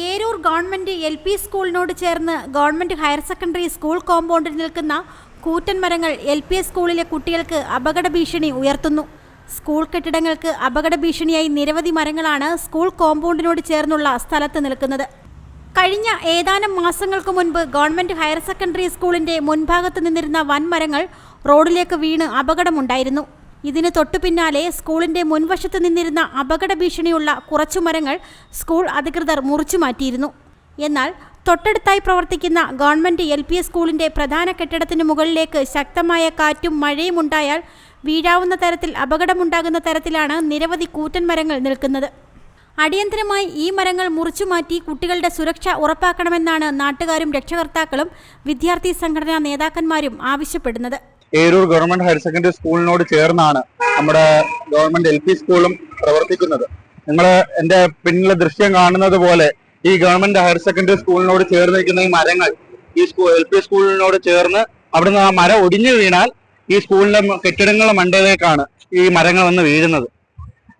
Eroor government L P സ്കൂളിനോട് ചേർന്ന് government higher secondary school കോമ്പൗണ്ടിൽ നിൽക്കുന്ന കൂറ്റൻ മരങ്ങൾ എൽ പി സ്കൂളിലെ കുട്ടികൾക്ക് അപകട ഭീഷണി ഉയർത്തുന്നു. സ്കൂൾ കെട്ടിടങ്ങൾക്ക് അപകട ഭീഷണിയായി നിരവധി മരങ്ങളാണ് സ്കൂൾ കോമ്പൗണ്ടിനോട് ചേർന്നുള്ള സ്ഥലത്ത് നിൽക്കുന്നത്. കഴിഞ്ഞ ഏതാനും മാസങ്ങൾക്ക് മുൻപ് ഗവൺമെന്റ് ഹയർ സെക്കൻഡറി സ്കൂളിന്റെ മുൻഭാഗത്ത് നിന്നിരുന്ന വൻമരങ്ങൾ റോഡിലേക്ക് വീണ് അപകടമുണ്ടായിരുന്നു. ഇതിന് തൊട്ടു പിന്നാലെ സ്കൂളിന്റെ മുൻവശത്ത് നിന്നിരുന്ന അപകട ഭീഷണിയുള്ള കുറച്ചു മരങ്ങൾ സ്കൂൾ അധികൃതർ മുറിച്ചു മാറ്റിയിരുന്നു. എന്നാൽ തൊട്ടടുത്തായി പ്രവർത്തിക്കുന്ന ഗവൺമെന്റ് എൽ പി എസ് സ്കൂളിന്റെ പ്രധാന കെട്ടിടത്തിന് മുകളിലേക്ക് ശക്തമായ കാറ്റും മഴയും ഉണ്ടായാൽ വീഴാവുന്ന തരത്തിൽ അപകടമുണ്ടാകുന്ന തരത്തിലാണ് നിരവധി കൂറ്റൻ മരങ്ങൾ നിൽക്കുന്നത്. അടിയന്തരമായി ഈ മരങ്ങൾ മുറിച്ചു മാറ്റി കുട്ടികളുടെ സുരക്ഷ ഉറപ്പാക്കണമെന്നാണ് നാട്ടുകാരും രക്ഷകർത്താക്കളും വിദ്യാർത്ഥി സംഘടനാ നേതാക്കന്മാരും ആവശ്യപ്പെടുന്നത്. ഏരൂർ ഗവൺമെന്റ് ഹയർ സെക്കൻഡറി സ്കൂളിനോട് ചേർന്നാണ് നമ്മുടെ ഗവൺമെന്റ് എൽ പി സ്കൂളും പ്രവർത്തിക്കുന്നത്. നിങ്ങൾ എന്റെ പിന്നിലെ ദൃശ്യം കാണുന്നത് പോലെ ഈ ഗവൺമെന്റ് ഹയർ സെക്കൻഡറി സ്കൂളിനോട് ചേർന്ന് നിൽക്കുന്ന ഈ മരങ്ങൾ ഈ സ്കൂൾ എൽ പി സ്കൂളിനോട് ചേർന്ന് അവിടുന്ന് ആ മരം ഒടിഞ്ഞു വീണാൽ ഈ സ്കൂളിലെ കെട്ടിടങ്ങളുടെ മണ്ടയിലേക്കാണ് ഈ മരങ്ങൾ വന്ന് വീഴുന്നത്.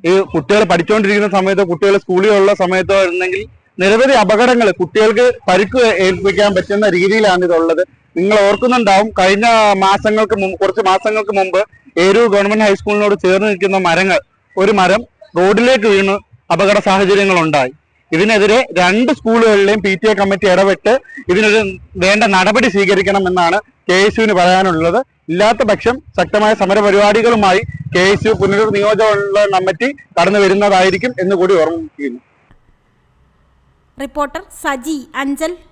ഈ കുട്ടികൾ പഠിച്ചുകൊണ്ടിരിക്കുന്ന സമയത്തോ കുട്ടികൾ സ്കൂളിൽ ഉള്ള സമയത്തോ ഇരുന്നെങ്കിൽ നിരവധി അപകടങ്ങൾ കുട്ടികൾക്ക് പരുക്ക് ഏൽപ്പിക്കാൻ പറ്റുന്ന രീതിയിലാണ് ഇതുള്ളത്. നിങ്ങൾ ഓർക്കുന്നുണ്ടാവും കഴിഞ്ഞ മാസങ്ങൾക്ക് മുമ്പ് കുറച്ച് മാസങ്ങൾക്ക് മുമ്പ് ഏരൂർ ഗവൺമെന്റ് ഹൈസ്കൂളിനോട് ചേർന്ന് നിൽക്കുന്ന മരങ്ങൾ ഒരു മരം റോഡിലേക്ക് വീണ് അപകട സാഹചര്യങ്ങൾ ഉണ്ടായി. ഇതിനെതിരെ രണ്ട് സ്കൂളുകളിലെയും പി ടി എ കമ്മിറ്റി ഇടപെട്ട് ഇതിനൊരു വേണ്ട നടപടി സ്വീകരിക്കണം എന്നാണ് കെ എസ് യുവിന് പറയാനുള്ളത്. ഇല്ലാത്ത പക്ഷം ശക്തമായ സമര പരിപാടികളുമായി കെ എസ് യു പുനർനിയോജക കമ്മിറ്റി കടന്നു വരുന്നതായിരിക്കും എന്ന് കൂടി ഓർമ്മിപ്പിക്കുന്നു. റിപ്പോർട്ടർ സജി അഞ്ചൽ.